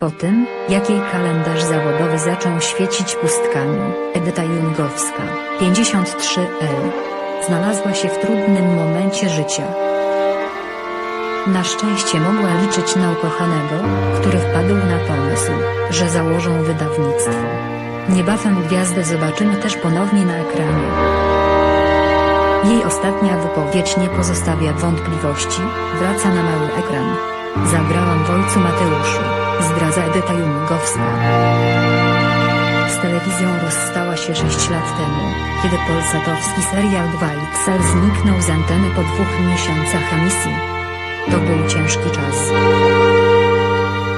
Po tym, jak jej kalendarz zawodowy zaczął świecić pustkami, Edyta Jungowska, 53L, znalazła się w trudnym momencie życia. Na szczęście mogła liczyć na ukochanego, który wpadł na pomysł, że założą wydawnictwo. Niebawem gwiazdę zobaczymy też ponownie na ekranie. Jej ostatnia wypowiedź nie pozostawia wątpliwości, wraca na mały ekran. Zagrałam w Ojcu Mateuszu, zdradza Edyta Jungowska. Z telewizją rozstała się 6 lat temu, kiedy polsatowski serial 2XL zniknął z anteny po dwóch miesiącach emisji. To był ciężki czas.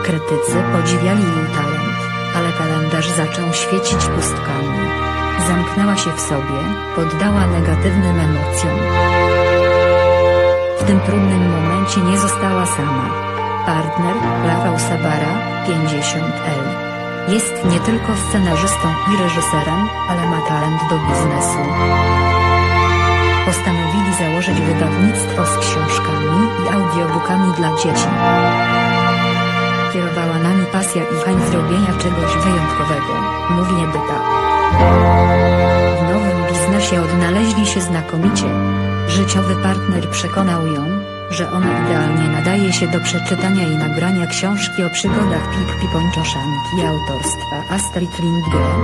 Krytycy podziwiali jej talent, ale kalendarz zaczął świecić pustkami. Zamknęła się w sobie, poddała negatywnym emocjom. W tym trudnym momencie nie została sama. Partner, Rafał Sabara, 50L. Jest nie tylko scenarzystą i reżyserem, ale ma talent do biznesu. Postanowili założyć wydawnictwo z książkami i audiobookami dla dzieci. Kierowała nami pasja i chęć zrobienia czegoś wyjątkowego, mówi Edyta. W nowym biznesie odnaleźli się znakomicie. Życiowy partner przekonał ją, że ona idealnie nadaje się do przeczytania i nagrania książki o przygodach Pip Pipończoszanki autorstwa Astrid Lindgren.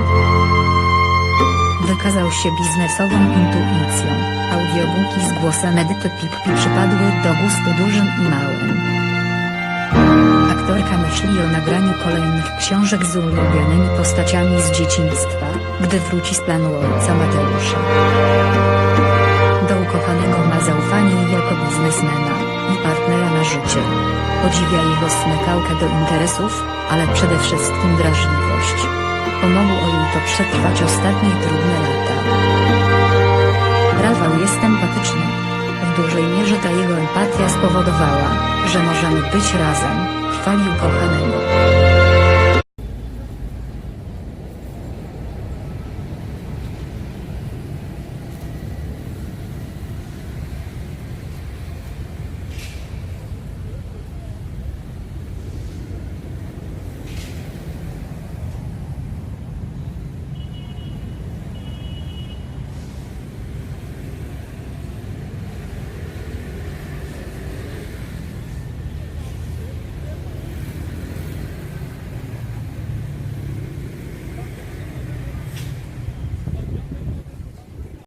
Wykazał się biznesową intuicją. Audiobooki z głosem Edyty Pippi przypadły do gustu dużym i małym. Aktorka myśli o nagraniu kolejnych książek z ulubionymi postaciami z dzieciństwa, gdy wróci z planu ojca Mateusza. Życie. Podziwia jego smykałkę do interesów, ale przede wszystkim wrażliwość. Pomogło jej to przetrwać ostatnie trudne lata. Rafał jest empatyczny. W dużej mierze ta jego empatia spowodowała, że możemy być razem, chwalił kochanego.